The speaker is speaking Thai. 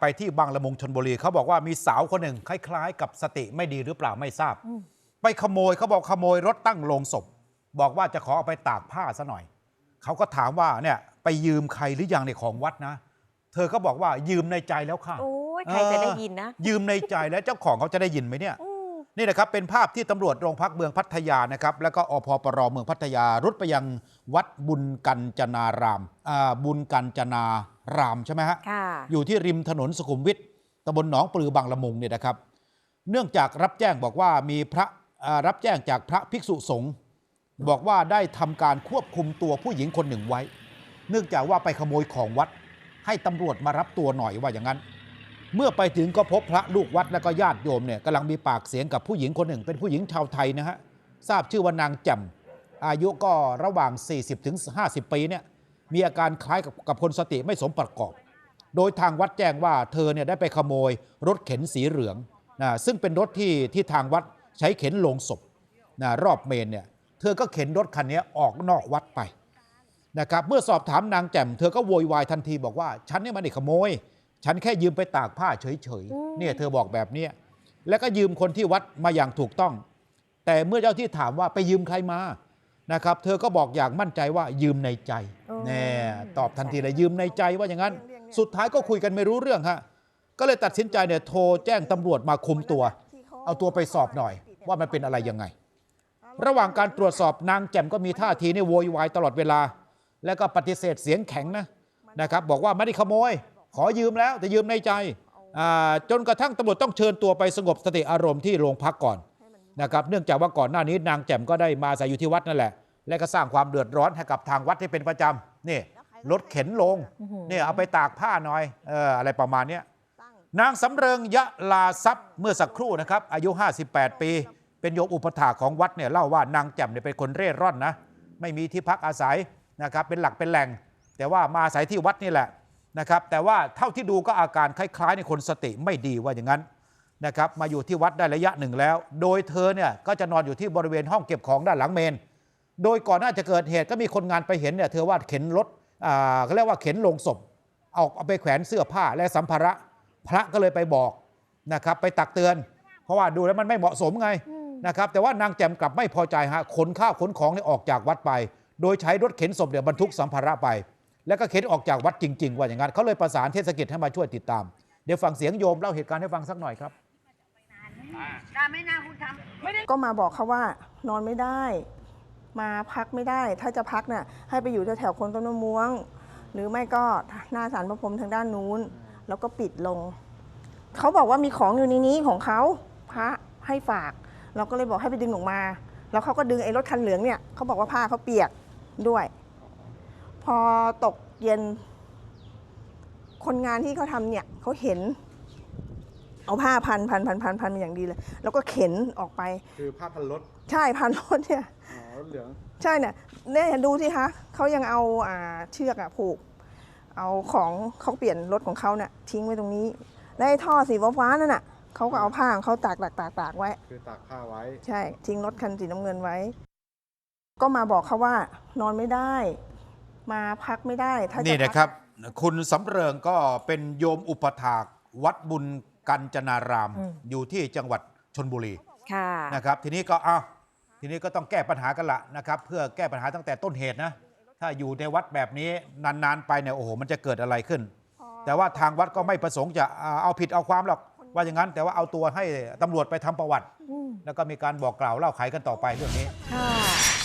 ไปที่บางละมุงชนบุรีเขาบอกว่ามีสาวคนหนึ่งคล้าย ๆ กับสติไม่ดีหรือเปล่าไม่ทราบ ไปขโมยเขาบอกขโมยรถตั้งโลงศพ บอกว่าจะขอเอาไปตากผ้าซะหน่อย เขาก็ถามว่าเนี่ยไปยืมใครหรือยังในของวัดนะ เธอก็บอกว่ายืมในใจแล้วค่ะโอ้ยใครจะได้ยินนะเออยืมในใจแล้วเจ้าของเขาจะได้ยินไหมเนี่ยอืม นี่นะครับเป็นภาพที่ตำรวจโรงพักเมืองพัทยานะครับแล้วก็อพปรเมืองพัทยารุดไปยังวัดบุญกัญจนารามอ่าบุญกัญจนารามใช่ไหมฮะค่ะอยู่ที่ริมถนนสุขุมวิทตำบลหนองปลือบางละมุงเนี่ยนะครับ เนื่องจากรับแจ้งบอกว่ามีพระอ่ารับแจ้งจากพระภิกษุสงฆ์บอกว่าได้ทำการควบคุมตัวผู้หญิงคนหนึ่งไว้ เนื่องจากว่าไปขโมยของวัด ให้ตำรวจมารับตัวหน่อยว่าอย่างนั้น เมื่อไปถึงก็พบพระลูกวัดและก็ญาติโยมเนี่ยกำลังมีปากเสียงกับผู้หญิงคนหนึ่ง เป็นผู้หญิงชาวไทยนะฮะทราบชื่อว่านางแจ่มอายุก็ระหว่าง 40-50ถึง50ปีเนี่ยมีอาการคล้ายกับกับคนสติไม่สมประกอบ โดยทางวัดแจ้งว่าเธอเนี่ยได้ไปขโมยรถเข็นสีเหลืองนะซึ่งเป็นรถที่ที่ทางวัดใช้เข็นลงศพนะรอบเมนเนี่ยเธอก็เข็นรถคันนี้ออกนอกวัดไปนะครับเมื่อสอบถามนางแจ่ม เธอก็โวยวายทันทีบอกว่า ฉันเนี่ยมันได้ขโมย ฉันแค่ยืมไปตากผ้าเฉยอืมๆเนี่ยเธอบอกแบบเนี้ยแล้วก็ยืมคนที่วัดมาอย่างถูกต้อง แต่เมื่อเจ้าที่ถามว่าไปยืมใครมานะครับ เธอก็บอกอย่างมั่นใจว่ายืมในใจแน่ตอบทันทีเลยยืมในใจว่าอย่างนั้น สุดท้ายก็คุยกันไม่รู้เรื่องฮะก็เลยตัดสินใจเนี่ยโทรแจ้งตำรวจมาคุมตัว เอาตัวไปสอบหน่อย ว่ามันเป็นอะไรยังไง ระหว่างการตรวจสอบนางแจ่มก็มีท่าทีนี่โวยวายตลอดเวลา แล้วก็ปฏิเสธเสียงแข็งนะนะครับ บอกว่าไม่ได้ขโมย ขอยืมแล้วแต่ยืมในใจอ่าจนกระทั่งตำรวจต้องเชิญตัวไปสงบสติอารมณ์ที่โรงพักก่อนนะครับเนื่องจากว่าก่อนหน้านี้นางแจ่มก็ได้มาอาศัยอยู่ที่วัดนั่นแหละ และก็สร้างความเดือดร้อนให้กับทางวัดที่เป็นประจำนี่รถเข็นลงเนี่ยเอาไปตากผ้าหน่อยเอออะไรประมาณเนี้ยนางสำเริงยะลาทรัพย์เมื่อสักครู่นะครับอายุ 58 ปี เป็นโยมอุปถากของวัดเนี่ยเล่าว่านางแจ่มเนี่ยเป็นคนเร่ร่อนนะไม่มีที่พักอาศัยนะครับเป็นหลักเป็นแหล่ง แต่ว่ามาอาศัยที่วัดนี่แหละ นะครับ แต่ว่าเท่าที่ดูก็อาการคล้ายๆ ในคนสติไม่ดีว่าอย่างนั้นนะครับ มาอยู่ที่วัดได้ระยะหนึ่งแล้ว โดยเธอเนี่ยก็จะนอนอยู่ที่บริเวณห้องเก็บของด้านหลังเมน โดยก่อนหน้าจะเกิดเหตุก็มีคนงานไปเห็นเนี่ยเธอว่าเข็นรถอ่าเขาเรียกว่าเข็นลงศพเอาเอาไปแขวนเสื้อผ้าและสัมภาระ พระก็เลยไปบอกนะครับ ไปตักเตือน เพราะว่าดูแล้วมันไม่เหมาะสมไงนะครับ แต่ว่านางแจ่มกลับไม่พอใจฮะขนข้าวขนของเนี่ยออกจากวัดไป โดยใช้รถเข็นศพเนี่ยบรรทุกสัมภาระไป แล้วก็เข็นออกจากวัดจริง ๆ ว่าอย่างนั้นเขาเลยประสานเทศกิจให้มาช่วยติดตาม เดี๋ยวฟังเสียงโยมเล่าเหตุการณ์ให้ฟังสักหน่อยครับก็มาบอกเขาว่านอนไม่ได้ มาพักไม่ได้ ถ้าจะพักน่ะให้ไปอยู่แถวๆคนต้นมะม่วง หรือไม่ก็หน้าสารพระพรหมทางด้านนู้น แล้วก็ปิดลง เขาบอกว่ามีของอยู่ในนี้ของเขาพระให้ฝาก เราก็เลยบอกให้ไปดึงออกมา แล้วเขาก็ดึงไอ้รถคันเหลืองเนี่ยเขาบอกว่าผ้าเขาเปียกด้วย พอตกเย็น คนงานที่เขาทำเนี่ยเขาเห็น เอาผ้าพันพันพันพันพันมาอย่างดีเลย แล้วก็เข็นออกไป คือผ้าพันรถใช่พันรถเนี่ยอ๋อรถเหลืองใช่เนี่ยเนี่ยดูสิคะเขายังเอาอ่าเชือกอะผูก เอาของเขาเปลี่ยนรถของเขาเนี่ยทิ้งไว้ตรงนี้และไอ้ท่อสีฟ้าๆนั่นน่ะเขาก็เอาผ้าของเขาตากตากตากตากไว้ คือตากผ้าไว้ ใช่ ทิ้งรถคันสีน้ำเงินไว้ ก็มาบอกเขาว่านอนไม่ได้ มาพักไม่ได้ ถ้าจะนี่พักนะครับ คุณสำเริงก็เป็นโยมอุปถากวัดบุญกัญจนารามอืมอยู่ที่จังหวัดชนบุรีค่ะ นะครับ ทีนี้ก็อ้าวทีนี้ก็ต้องแก้ปัญหากันละนะครับ เพื่อแก้ปัญหาตั้งแต่ต้นเหตุนะ ถ้าอยู่ในวัดแบบนี้นานๆไปเนี่ยโอ้โหมันจะเกิดอะไรขึ้น แต่ว่าทางวัดก็ไม่ประสงค์จะอ่าเอาผิดเอาความหรอกว่าอย่างนั้น แต่ว่าเอาตัวให้ตำรวจไปทำประวัติอืมแล้วก็มีการบอกกล่าวเล่าขายกันต่อไปเรื่องนี้ ค่ะ